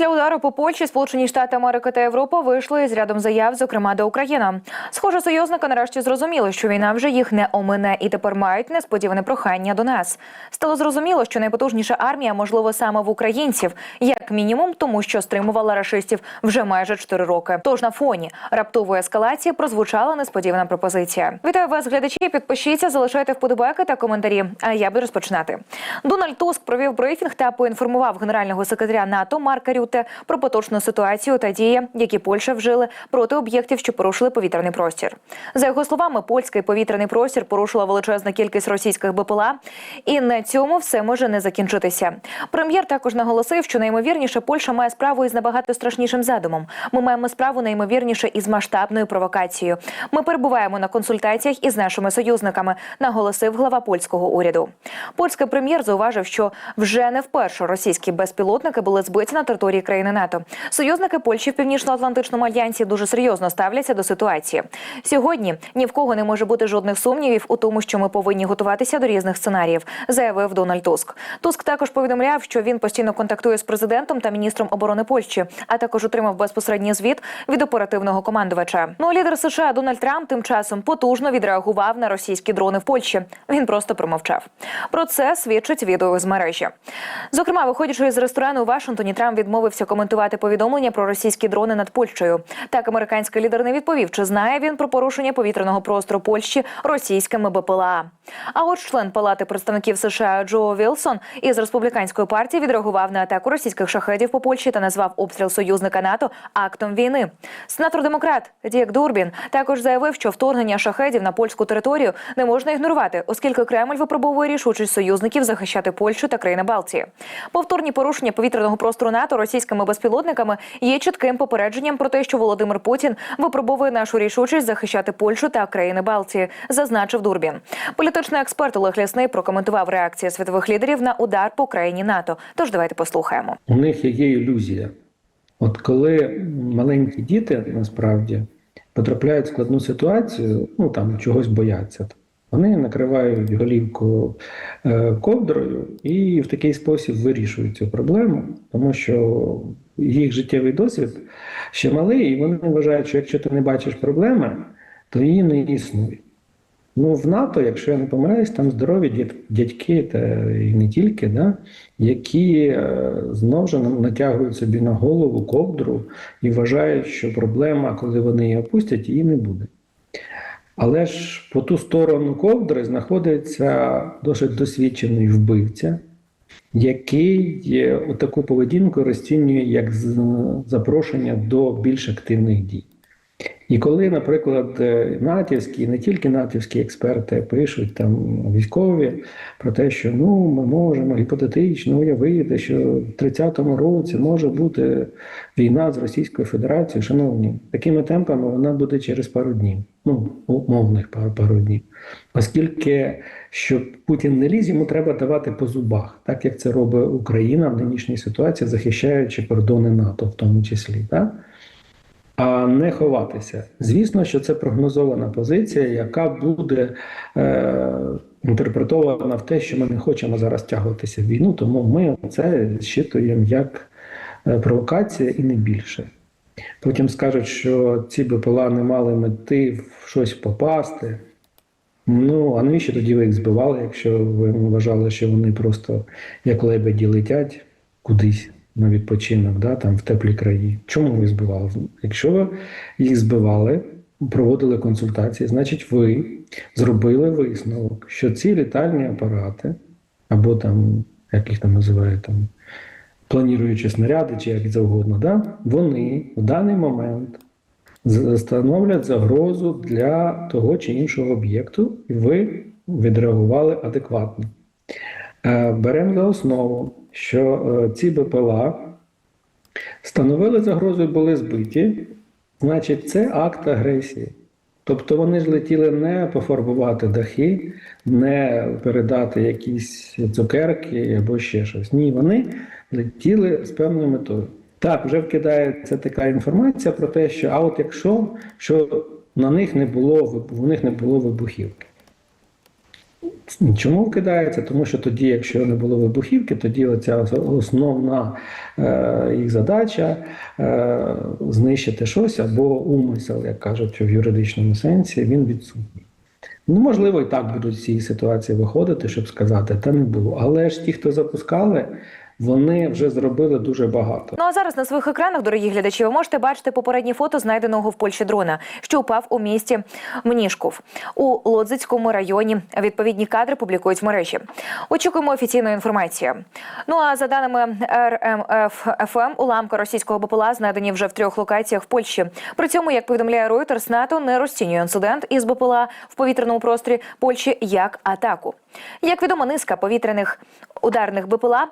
Після удару по Польщі Сполучені Штати Америки та Європа вийшли з рядом заяв, зокрема до України. Схоже, союзники нарешті зрозуміли, що війна вже їх не омине, і тепер мають несподіване прохання до нас. Стало зрозуміло, що найпотужніша армія можливо саме в українців, як мінімум, тому що стримувала рашистів вже майже 4 роки. Тож на фоні раптової ескалації прозвучала несподівана пропозиція. Вітаю вас, глядачі. Підпишіться, залишайте вподобайки та коментарі. А я буду розпочинати. Дональд Туск провів брифінг та поінформував генерального секретаря НАТО Марка Рюте про поточну ситуацію та дії, які Польща вжили проти об'єктів, що порушили повітряний простір. За його словами, польський повітряний простір порушила величезна кількість російських БПЛА, і на цьому все може не закінчитися. Прем'єр також наголосив, що найімовірніше Польща має справу із набагато страшнішим задумом. Ми маємо справу найімовірніше із масштабною провокацією. Ми перебуваємо на консультаціях із нашими союзниками, наголосив глава польського уряду. Польський прем'єр зауважив, що вже не вперше російські безпілотники були збиті на території країни НАТО. Союзники Польщі в північно-атлантичному альянсі дуже серйозно ставляться до ситуації. Сьогодні ні в кого не може бути жодних сумнівів у тому, що ми повинні готуватися до різних сценаріїв, заявив Дональд Туск. Туск також повідомляв, що він постійно контактує з президентом та міністром оборони Польщі, а також отримав безпосередній звіт від оперативного командувача. Ну а лідер США Дональд Трамп тим часом потужно відреагував на російські дрони в Польщі. Він просто промовчав. Про це свідчить відео з мережі. Зокрема, виходячи із ресторану у Вашингтоні, Трамп відмовився коментувати повідомлення про російські дрони над Польщею. Так, американський лідер не відповів, чи знає він про порушення повітряного простору Польщі російськими БПЛА. А от член Палати представників США Джо Вілсон із республіканської партії відреагував на атаку російських шахедів по Польщі та назвав обстріл союзника НАТО актом війни. Сенатор демократ Дік Дурбін також заявив, що вторгнення шахедів на польську територію не можна ігнорувати, оскільки Кремль випробовує рішучість союзників захищати Польщу та країни Балтії. Повторні порушення повітряного простору НАТО російськими безпілотниками є чітким попередженням про те, що Володимир Путін випробовує нашу рішучість захищати Польщу та країни Балтії, зазначив Дурбін. Політичний експерт Олег Лясний прокоментував реакцію світових лідерів на удар по країні НАТО. Тож давайте послухаємо. У них є ілюзія. От коли маленькі діти насправді потрапляють в складну ситуацію, ну там чогось бояться, вони накривають голівку е, ковдрою і в такий спосіб вирішують цю проблему, тому що їх життєвий досвід ще малий, і вони вважають, що якщо ти не бачиш проблеми, то її не існує. Ну, в НАТО, якщо я не помиляюсь, там здорові дядьки, та і не тільки, да, які е, знову ж натягують собі на голову ковдру і вважають, що проблема, коли вони її опустять, її не буде. Але ж по ту сторону ковдри знаходиться досить досвідчений вбивця, який таку поведінку розцінює як запрошення до більш активних дій. І коли, наприклад, е, натівські, не тільки натівські експерти пишуть там військові про те, що ну ми можемо гіпотетично уявити, що в 30-му році може бути війна з Російською Федерацією, шановні, такими темпами вона буде через пару днів, ну умовних пару, пару днів. Оскільки щоб Путін не ліз, йому треба давати по зубах, так як це робить Україна в нинішній ситуації, захищаючи кордони НАТО, в тому числі. Так? А не ховатися. Звісно, що це прогнозована позиція, яка буде е, інтерпретована в те, що ми не хочемо зараз тягуватися в війну, тому ми це зчитуємо як е, провокація і не більше. Потім скажуть, що ці БПЛА не мали мети в щось попасти. Ну, а навіщо тоді ви їх збивали, якщо ви вважали, що вони просто як лебеді летять кудись на відпочинок, да, там в теплі краї. Чому ви збивали? Якщо ви їх збивали, проводили консультації, значить ви зробили висновок, що ці літальні апарати, або там, як їх там називають, там, планіруючі снаряди, чи як завгодно, да, вони в даний момент становлять загрозу для того чи іншого об'єкту, і ви відреагували адекватно. Е, Беремо за основу, що е, ці БПЛА становили загрозу і були збиті, значить, це акт агресії. Тобто вони ж летіли не пофарбувати дахи, не передати якісь цукерки або ще щось. Ні, вони летіли з певною метою. Так, вже вкидається така інформація про те, що а от якщо що на них не було у них не було вибухівки. Чому вкидається? Тому що тоді, якщо не було вибухівки, тоді оця основна е, їх задача е, знищити щось або умисел, як кажуть в юридичному сенсі, він відсутній. Ну, можливо, і так будуть з цієї ситуації виходити, щоб сказати, та не було. Але ж ті, хто запускали, вони вже зробили дуже багато. Ну а зараз на своїх екранах, дорогі глядачі, ви можете бачити попередні фото знайденого в Польщі дрона, що упав у місті Мнішков у Лодзицькому районі. Відповідні кадри публікують в мережі. Очікуємо офіційної інформації. Ну а за даними РМФ ФМ, уламки російського БПЛА знайдені вже в трьох локаціях в Польщі. При цьому, як повідомляє Reuters, НАТО не розцінює інцидент із БПЛА в повітряному просторі Польщі як атаку. Як відомо, низка повітряних ударних БПЛА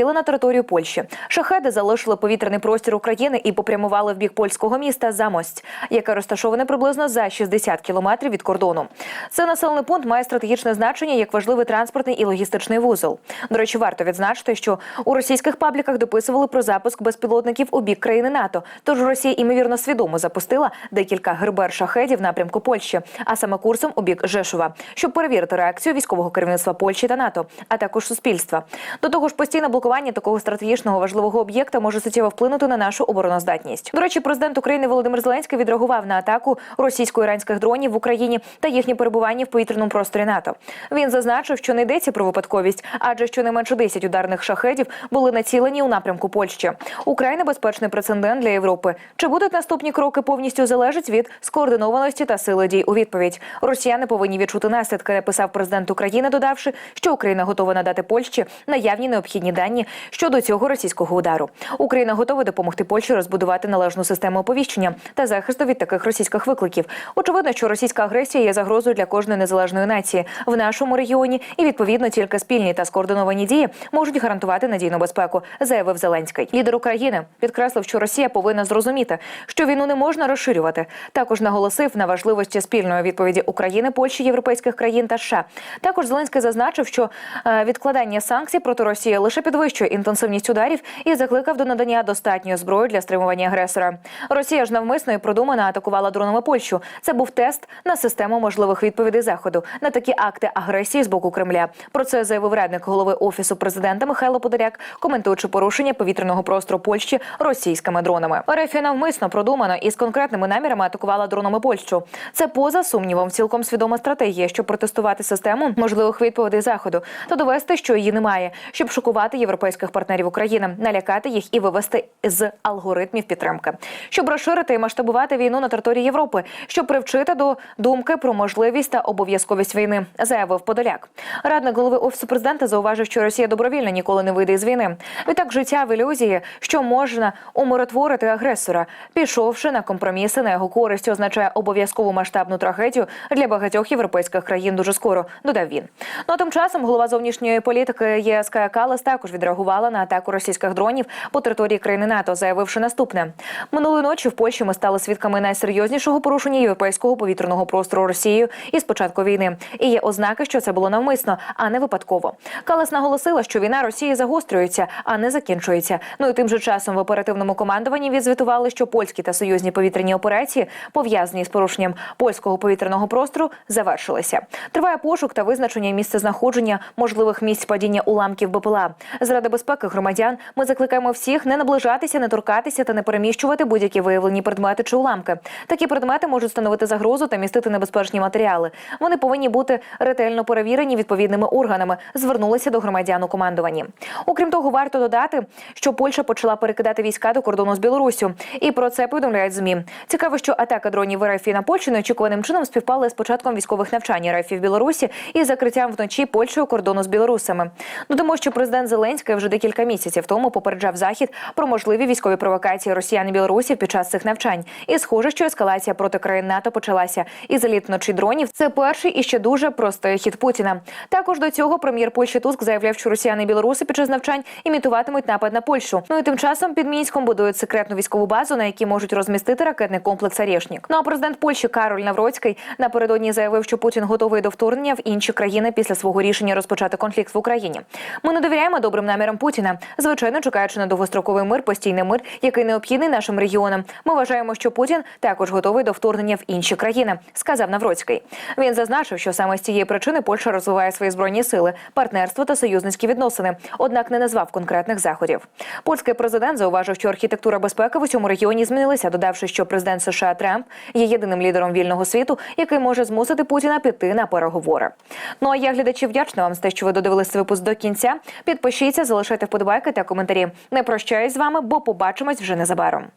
залетіли на територію Польщі. Шахеди залишили повітряний простір України і попрямували в бік польського міста Замость, яке розташоване приблизно за 60 кілометрів від кордону. Цей населений пункт має стратегічне значення як важливий транспортний і логістичний вузол. До речі, варто відзначити, що у російських пабліках дописували про запуск безпілотників у бік країни НАТО. Тож Росія імовірно свідомо запустила декілька гербер шахедів напрямку Польщі, а саме курсом у бік Жешова, щоб перевірити реакцію військового керівництва Польщі та НАТО, а також суспільства. До того ж, постійне блокування такого стратегічного важливого об'єкта може суттєво вплинути на нашу обороноздатність. До речі, президент України Володимир Зеленський відреагував на атаку російсько-іранських дронів в Україні та їхнє перебування в повітряному просторі НАТО. Він зазначив, що не йдеться про випадковість, адже щонайменше 10 ударних шахедів були націлені у напрямку Польщі. Україна безпечний прецедент для Європи. Чи будуть наступні кроки повністю залежать від скоординованості та сили дій у відповідь? Росіяни повинні відчути наслідки, написав президент України, додавши, що Україна готова надати Польщі наявні необхідні дані щодо цього російського удару. Україна готова допомогти Польщі розбудувати належну систему оповіщення та захисту від таких російських викликів. Очевидно, що російська агресія є загрозою для кожної незалежної нації в нашому регіоні, і відповідно тільки спільні та скоординовані дії можуть гарантувати надійну безпеку, заявив Зеленський. Лідер України підкреслив, що Росія повинна зрозуміти, що війну не можна розширювати. Також наголосив на важливості спільної відповіді України, Польщі, європейських країн та США. Також Зеленський зазначив, що е, відкладання санкцій проти Росії лише підвищує інтенсивність ударів і закликав до надання достатньої зброї для стримування агресора. Росія ж навмисно і продумано атакувала дронами Польщу. Це був тест на систему можливих відповідей заходу на такі акти агресії з боку Кремля. Про це заявив радник голови офісу президента Михайло Подоляк, коментуючи порушення повітряного простору Польщі російськими дронами. РФ навмисно продумано і з конкретними намірами атакувала дронами Польщу. Це поза сумнівом, цілком свідома стратегія, щоб протестувати систему можливих відповідей заходу та довести, що її немає, щоб шокувати європейських партнерів України, налякати їх і вивести з алгоритмів підтримки, щоб розширити і масштабувати війну на території Європи, щоб привчити до думки про можливість та обов'язковість війни, заявив Подоляк. Радник голови офісу президента зауважив, що Росія добровільно ніколи не вийде із війни. Відтак життя в ілюзії, що можна умиротворити агресора, пішовши на компроміси на його користь, означає обов'язкову масштабну трагедію для багатьох європейських країн дуже скоро. Додав він. Ну а тим часом голова зовнішньої політики ЄС Кая Калас також відреагувала на атаку російських дронів по території країни НАТО, заявивши наступне: минулої ночі в Польщі ми стали свідками найсерйознішого порушення європейського повітряного простору Росією із початку війни. І є ознаки, що це було навмисно, а не випадково. Калас наголосила, що війна Росії загострюється, а не закінчується. Ну і тим же часом в оперативному командуванні відзвітували, що польські та союзні повітряні операції, пов'язані з порушенням польського повітряного простору, завершилися. Триває пошук та визначення місця знаходження можливих місць падіння уламків БПЛА. Заради безпеки громадян ми закликаємо всіх не наближатися, не торкатися та не переміщувати будь-які виявлені предмети чи уламки. Такі предмети можуть становити загрозу та містити небезпечні матеріали. Вони повинні бути ретельно перевірені відповідними органами. Звернулися до громадян у командуванні. Окрім того, варто додати, що Польща почала перекидати війська до кордону з Білоруссю. І про це повідомляють змі. Цікаво, що атака дронів РФ на Польщу неочікуваним чином співпала з початком військових навчань РФ в Білорусі і закриттям вночі Польщею кордону з білорусами. Додамо, що президент Зеленський вже декілька місяців тому попереджав захід про можливі військові провокації росіян і білорусів під час цих навчань. І схоже, що ескалація проти країн НАТО почалася. І заліт вночі дронів це перший і ще дуже простий хід Путіна. Також до цього прем'єр Польщі Туск заявляв, що росіяни і білоруси під час навчань імітуватимуть напад на Польщу. Ну і тим часом під мінськом будують секретну військову базу, на якій можуть розмістити ракетний комплекс «Арєшнік». Ну а президент Польщі Кароль Навроцький напередодні заявив, що Путін готовий до вторгнення в інші країни. Після свого рішення розпочати конфлікт в Україні. Ми не довіряємо добрим намірам Путіна. Звичайно, чекаючи на довгостроковий мир, постійний мир, який необхідний нашим регіонам. Ми вважаємо, що Путін також готовий до вторгнення в інші країни, сказав Навроцький. Він зазначив, що саме з цієї причини Польща розвиває свої збройні сили, партнерство та союзницькі відносини, однак не назвав конкретних заходів. Польський президент зауважив, що архітектура безпеки в усьому регіоні змінилася, додавши, що президент США Трамп є єдиним лідером вільного світу, який може змусити Путіна піти на переговори. Ну а я глядачі вдячна вам за те, що ви додивились цей випуск до кінця. Підпишіться, залишайте вподобайки та коментарі. Не прощаюсь з вами, бо побачимось вже незабаром.